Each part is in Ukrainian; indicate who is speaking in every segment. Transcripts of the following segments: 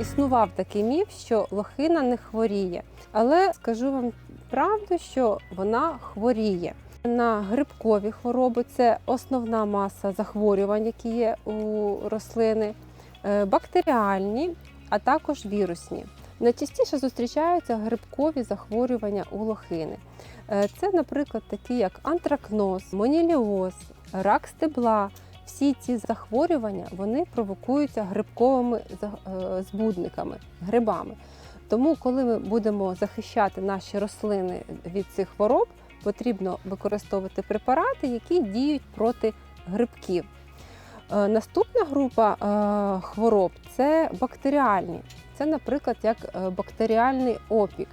Speaker 1: Існував такий міф, що лохина не хворіє. Але скажу вам правду, що вона хворіє. На грибкові хвороби це основна маса захворювань, які є у рослини, е, бактеріальні, а також вірусні. Найчастіше зустрічаються грибкові захворювання у лохини. Е, Це, наприклад, такі як антракноз, моніліоз, рак стебла. Всі ці захворювання вони провокуються грибковими е, збудниками, грибами. Тому, коли ми будемо захищати наші рослини від цих хвороб, потрібно використовувати препарати, які діють проти грибків. Е, Наступна група е, хвороб це бактеріальні. Це, наприклад, як бактеріальний опік.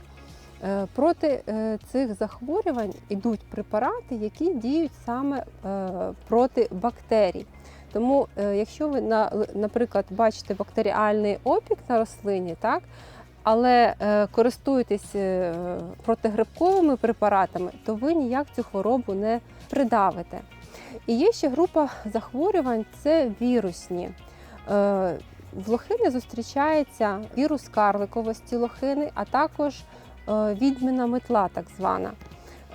Speaker 1: Е, Проти е, цих захворювань йдуть препарати, які діють саме е, проти бактерій. Тому, якщо ви наприклад, бачите бактеріальний опік на рослині, так, але користуєтесь протигрибковими препаратами, то ви ніяк цю хворобу не придавите. І є ще група захворювань це вірусні. В лохини зустрічається вірус карликовості лохини, а також відьмина метла, так звана.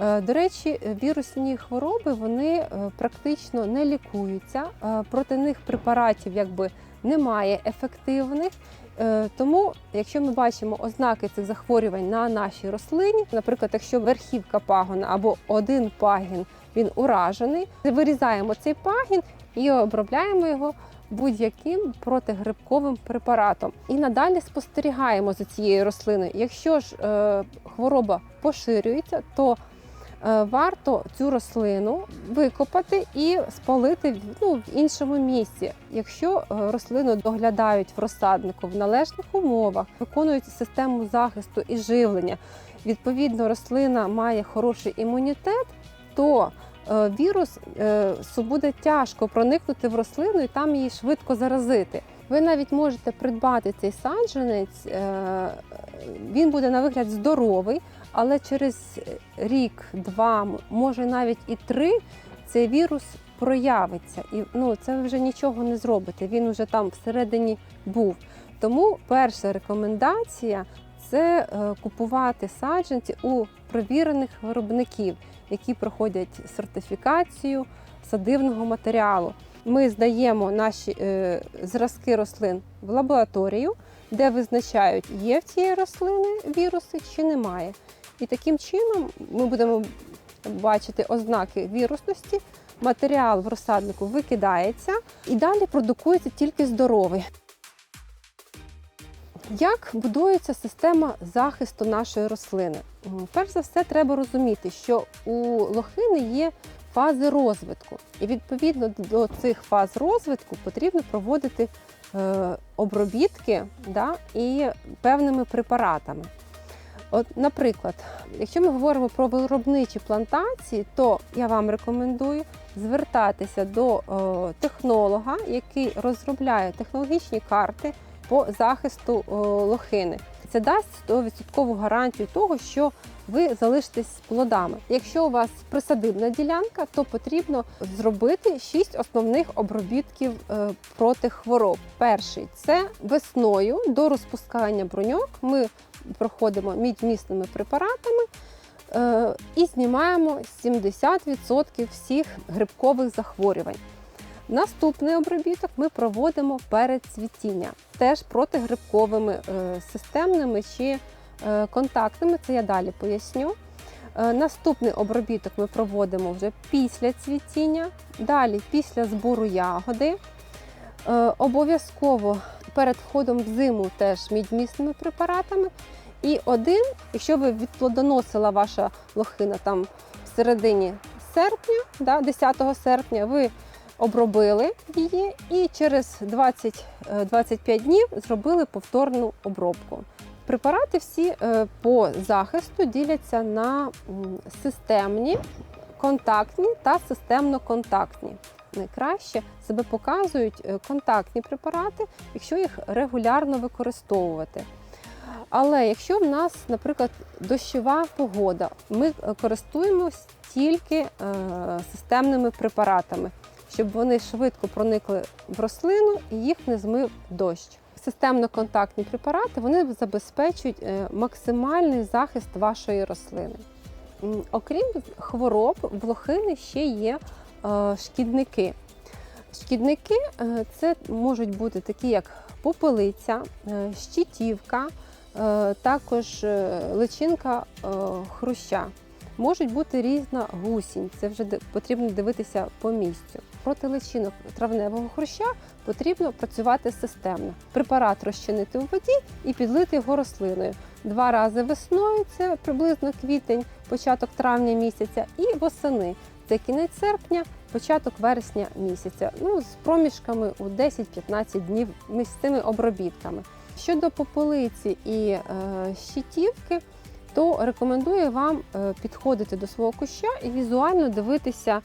Speaker 1: Е, До речі, вірусні хвороби вони е, практично не лікуються. е, Проти них препаратів якби немає ефективних. Е, Тому, якщо ми бачимо ознаки цих захворювань на нашій рослині, наприклад, якщо верхівка пагона або один пагін він уражений, вирізаємо цей пагін і обробляємо його будь-яким протигрибковим препаратом. І надалі спостерігаємо за цією рослиною. Якщо ж е, хвороба поширюється, то е, варто цю рослину викопати і спалити ну, в іншому місці. Якщо е, рослину доглядають в розсаднику в належних умовах, виконують систему захисту і живлення, відповідно, рослина має хороший імунітет, то вірус е, буде тяжко проникнути в рослину і там її швидко заразити. Ви навіть можете придбати цей саджанець, е, він буде на вигляд здоровий, але через рік, два, може навіть і три, цей вірус проявиться. І ну, це ви вже нічого не зробите. Він вже там всередині був. Тому перша рекомендація це е, купувати саджанці у провірених виробників, які проходять сертифікацію садивного матеріалу. Ми здаємо наші е, зразки рослин в лабораторію, де визначають, є в цієї рослини віруси чи немає. І таким чином ми будемо бачити ознаки вірусності. Матеріал в розсаднику викидається і далі продукується тільки здоровий. Як будується система захисту нашої рослини? Перш за все, треба розуміти, що у лохини є фази розвитку, і відповідно до цих фаз розвитку потрібно проводити е, обробітки да, і певними препаратами. От, наприклад, якщо ми говоримо про виробничі плантації, то я вам рекомендую звертатися до е, технолога, який розробляє технологічні карти по захисту е, лохини. Це дасть 100% гарантію того, що ви залишитесь з плодами. Якщо у вас присадибна ділянка, то потрібно зробити 6 основних обробітків е, проти хвороб. Перший це весною до розпускання бруньок. Ми проходимо мідьмісними препаратами е, і знімаємо 70% всіх грибкових захворювань. Наступний обробіток ми проводимо перед цвітіння, теж протигрибковими е, системними чи е, контактними, це я далі поясню. Е, Наступний обробіток ми проводимо вже після цвітіння, далі після збору ягоди. Обов'язково перед входом в зиму теж мідьмісними препаратами. І один, якщо ви відплодоносила ваша лохина там в середині серпня, да, 10 серпня, ви обробили її і через 20-25 днів зробили повторну обробку. Препарати всі е, по захисту діляться на системні, контактні та системно-контактні. Найкраще себе показують е, контактні препарати, якщо їх регулярно використовувати. Але якщо в нас, наприклад, дощова погода, ми е, користуємось тільки е, системними препаратами, щоб вони швидко проникли в рослину і їх не змив дощ. Системно-контактні препарати вони забезпечують е, максимальний захист вашої рослини. Окрім хвороб, в лохини ще є е, шкідники. Шкідники е, це можуть бути такі, як попелиця, щитівка, також личинка хруща. Можуть бути різна гусінь, це вже потрібно дивитися по місцю. Проти личинок травневого хруща потрібно працювати системно. Препарат розчинити у воді і підлити його рослиною. Два рази весною, це приблизно квітень, початок травня місяця, і восени. Це кінець серпня, початок вересня місяця. Ну, з проміжками у 10-15 днів між обробітками. Щодо попелиці і е, щитівки, то рекомендую вам е, підходити до свого куща і візуально дивитися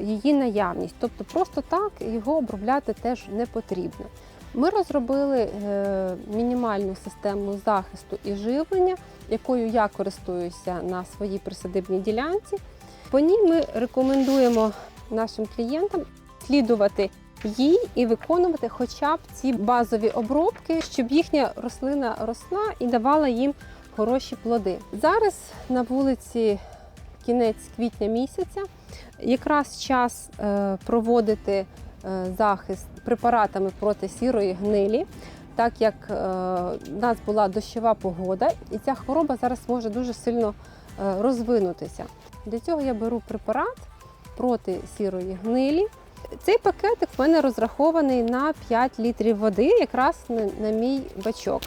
Speaker 1: її наявність. Тобто просто так його обробляти теж не потрібно. Ми розробили е, мінімальну систему захисту і живлення, якою я користуюся на своїй присадибній ділянці. По ній ми рекомендуємо нашим клієнтам слідувати їй і виконувати хоча б ці базові обробки, щоб їхня рослина росла і давала їм хороші плоди. Зараз на вулиці кінець квітня місяця, якраз час е, проводити е, захист препаратами проти сірої гнилі. Так як е, в нас була дощова погода, і ця хвороба зараз може дуже сильно е, розвинутися. Для цього я беру препарат проти сірої гнилі. Цей пакетик в мене розрахований на 5 літрів води, якраз на мій бачок.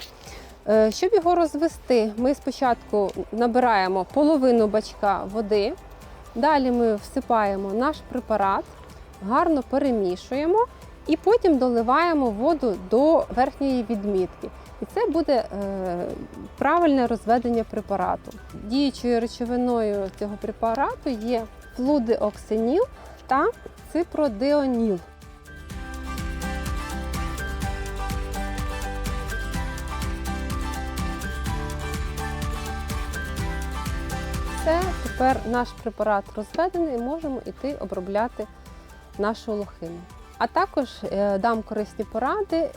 Speaker 1: Е, Щоб його розвести, ми спочатку набираємо половину бачка води, далі ми всипаємо наш препарат, гарно перемішуємо і потім доливаємо воду до верхньої відмітки. І це буде е, правильне розведення препарату. Діючою речовиною цього препарату є флудиоксиніл та ципродеоніл. Тепер наш препарат розведений можемо йти обробляти нашу лохину. А також е, дам корисні поради е,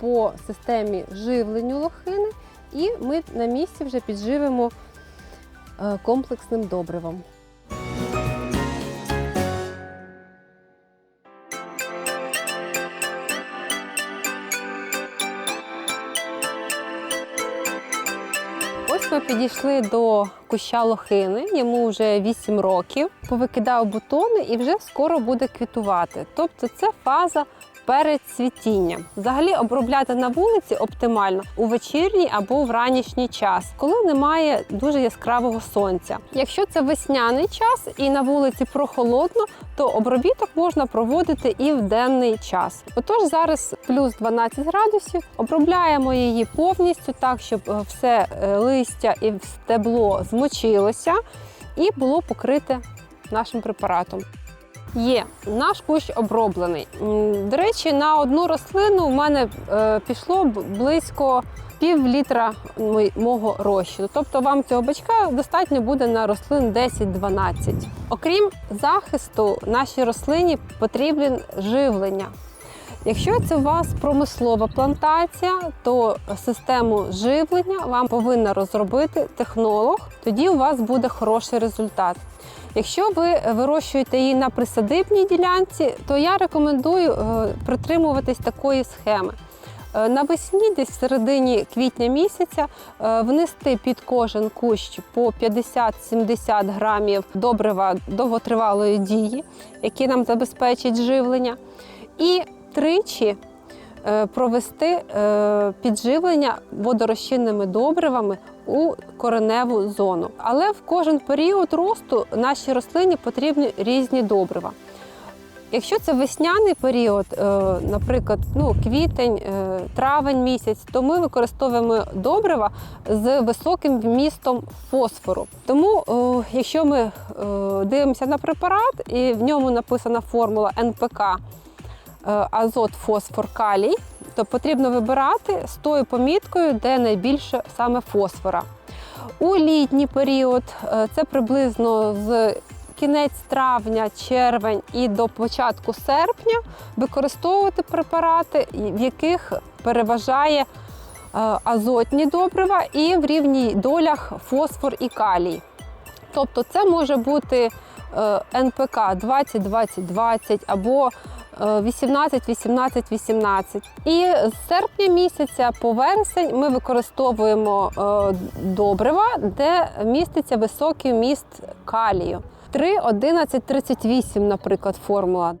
Speaker 1: по системі живленню лохини, і ми на місці вже підживимо е, комплексним добривом. Підійшли до куща лохини, йому вже 8 років. Повикидав бутони і вже скоро буде квітувати. Тобто це фаза перед цвітінням. Взагалі обробляти на вулиці оптимально у вечірній або в ранішній час, коли немає дуже яскравого сонця. Якщо це весняний час і на вулиці прохолодно, то обробіток можна проводити і в денний час. Отож, зараз плюс 12 градусів. Обробляємо її повністю так, щоб е, все е, листя і стебло змочилося і було покрите нашим препаратом. Є наш кущ оброблений. До речі, на одну рослину в мене е, пішло близько пів літра мого розчину. Тобто вам цього бачка достатньо буде на рослин 10-12. Окрім захисту, нашій рослині потрібен живлення. Якщо це у вас промислова плантація, то систему живлення вам повинна розробити технолог, тоді у вас буде хороший результат. Якщо ви вирощуєте її на присадибній ділянці, то я рекомендую е, притримуватись такої схеми. Е, Навесні, десь в середині квітня місяця, е, внести під кожен кущ по 50-70 грамів добрива довготривалої дії, які нам забезпечать живлення, і тричі провести підживлення водорозчинними добривами у кореневу зону. Але в кожен період росту нашій рослині потрібні різні добрива. Якщо це весняний період, е, наприклад, ну, квітень, е, травень місяць, то ми використовуємо добрива з високим вмістом фосфору. Тому, е, якщо ми дивимося на препарат і в ньому написана формула НПК азот, фосфор, калій, то потрібно вибирати з тою поміткою, де найбільше саме фосфора. У літній період е, це приблизно з кінець травня, червень і до початку серпня використовувати препарати, в яких переважає е, азотні добрива і в рівній долях фосфор і калій. Тобто це може бути е, НПК 20-20-20 або 18-18-18. І з серпня місяця по вересень ми використовуємо е, добрива, де міститься високий міст калію. 3, 11, 38, наприклад, формула.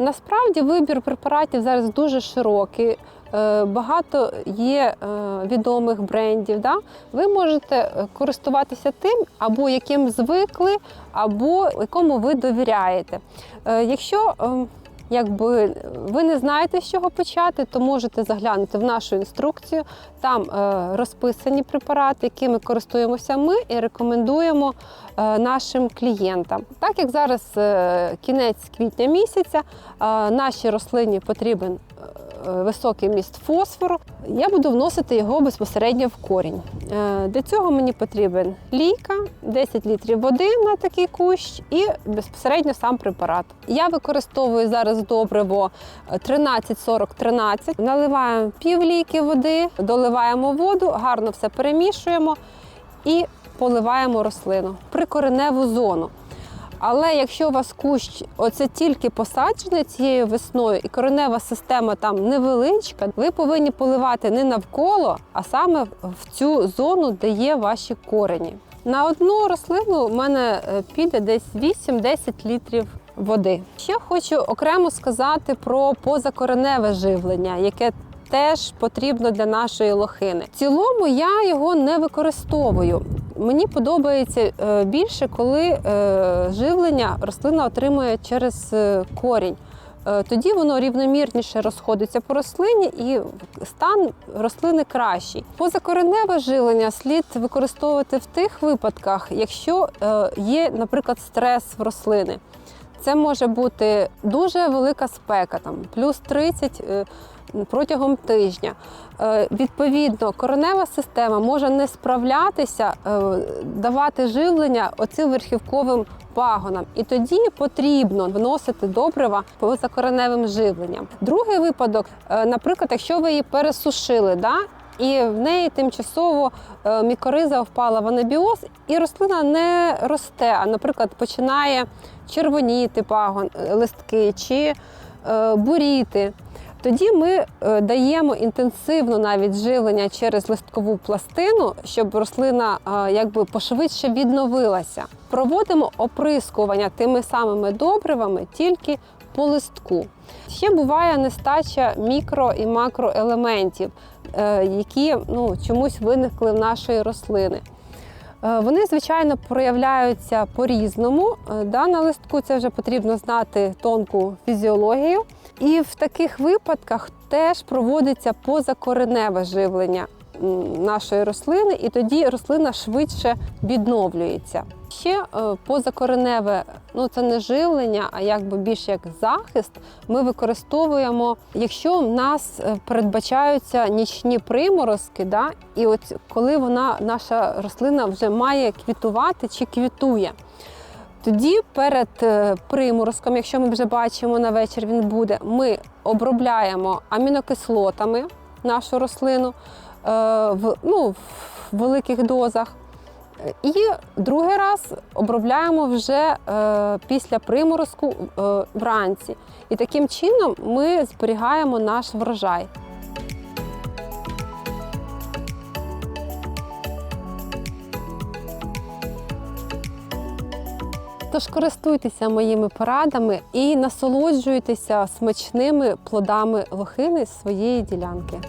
Speaker 1: Насправді вибір препаратів зараз дуже широкий. Е, Багато є е, відомих брендів. Да? Ви можете е, користуватися тим, або яким звикли, або якому ви довіряєте. Якщо е, якби ви не знаєте, з чого почати, то можете заглянути в нашу інструкцію. Там розписані препарати, якими користуємося ми і рекомендуємо нашим клієнтам. Так як зараз кінець квітня місяця, нашій рослині потрібен високий міст фосфору, я буду вносити його безпосередньо в корінь. Е, Для цього мені потрібен лійка, 10 літрів води на такий кущ і безпосередньо сам препарат. Я використовую зараз добриво 13-40-13. Наливаємо пів лійки води, доливаємо воду, гарно все перемішуємо і поливаємо рослину прикореневу зону. Але якщо у вас кущ оце тільки посаджений цією весною і коренева система там невеличка, ви повинні поливати не навколо, а саме в цю зону, де є ваші корені. На одну рослину в мене е, піде десь 8-10 літрів води. Ще хочу окремо сказати про позакореневе живлення, яке теж потрібно для нашої лохини. В цілому я його не використовую. Мені подобається е, більше, коли е, живлення рослина отримує через е, корінь. Тоді воно рівномірніше розходиться по рослині і стан рослини кращий. Позакореневе живлення слід використовувати в тих випадках, якщо є, наприклад, стрес в рослини. Це може бути дуже велика спека, там плюс 30 е, протягом тижня. Е, Відповідно, коренева система може не справлятися, е, давати живлення оцим верхівковим пагонам. І тоді потрібно вносити добрива поза кореневим живленням. Другий випадок, е, наприклад, якщо ви її пересушили, да, і в неї тимчасово мікориза впала в анабіоз, і рослина не росте, а, наприклад, починає червоніти пагон, листки чи буріти. Тоді ми е, даємо інтенсивно навіть живлення через листкову пластину, щоб рослина е, якби пошвидше відновилася. Проводимо оприскування тими самими добривами тільки по листку. Ще буває нестача мікро і макроелементів, е, які ну, чомусь виникли в нашої рослини. Вони, звичайно, проявляються по-різному. Да, на листку це вже потрібно знати тонку фізіологію. І в таких випадках теж проводиться позакореневе живлення нашої рослини, і тоді рослина швидше відновлюється. Ще е, позакореневе, ну це не живлення, а якби більш як захист. Ми використовуємо, якщо в нас е, передбачаються нічні приморозки, да, і от коли вона, наша рослина вже має квітувати чи квітує. Тоді перед е, приморозком, якщо ми вже бачимо на вечір, він буде, ми обробляємо амінокислотами нашу рослину е, в, ну, в великих дозах. І другий раз обробляємо вже е, після приморозку вранці. І таким чином ми зберігаємо наш врожай. Тож користуйтеся моїми порадами і насолоджуйтеся смачними плодами лохини своєї ділянки.